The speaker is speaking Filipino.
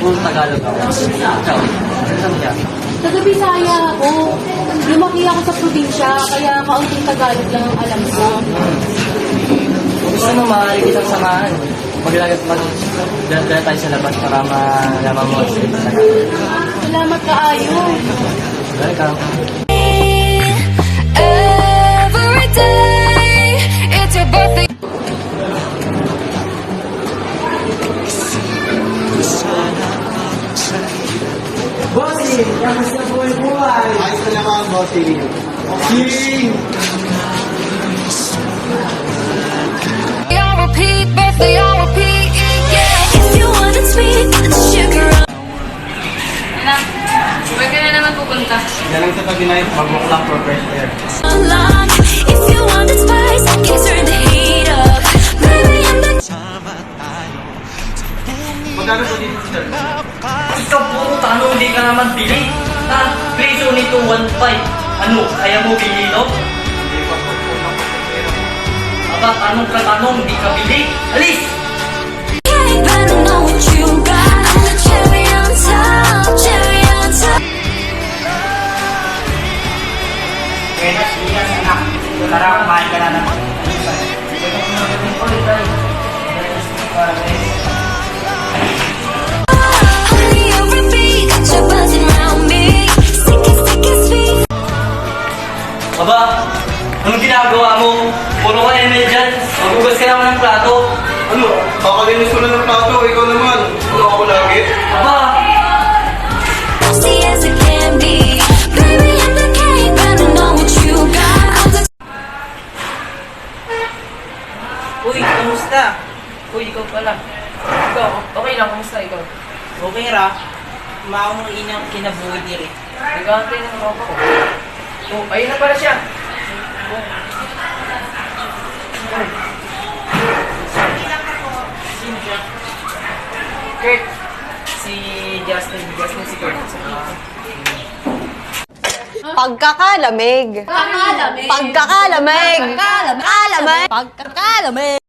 Puro Tagalog ako. Ikaw, ano sa mga? Taga Bisaya ako. Lumaki ako sa probinsya, kaya kaunting Tagalog lang ang alam ko. Kung gusto mo, maaari kitang samahan. Maglagat mag dala tayo sa labas para malaman mo sa. Salamat kaayo. Welcome. Bossy, kamusta po yung buhay? Ayos na naman. King! I'll repeat, birthday, I'll repeat, yeah. If you want it sweet, sugar Where ka na naman pupunta? Galang sa pag-inayot, mag-walk lang for. If you want it spice, can the heat up. Baby, I'm the Magkano po dito, sir? Ikaw tanong, hindi ka naman bili. Ha? Preso nito 1.5. Ano, kaya mo bili, no? Aba, tanong ka tanong, hindi ka bili. Alis! what you got. Aba, anong ginagawa mo? Puro ka ML dyan. Magugas ka naman ng plato. Ano? Kakalinis ko na ng plato, ikaw naman. Ano ako lagi? Aba, Frosty as it can be. Baby, I'm the cake, better know what you got. I'm the Uy, kamusta? Uy, ikaw pala. Ikaw, okay lang, kamusta ikaw? Okay ra. Mao mo inang kinabuhi diri. Nag-aantay ng tropa ko. Oh, ayun na pala siya. Kurt, si Justin, Justin si Kurt. Pagkakalamig. Pagkakalamig. Pagkakalamig. Pagkakalamig. Pagkakalamig.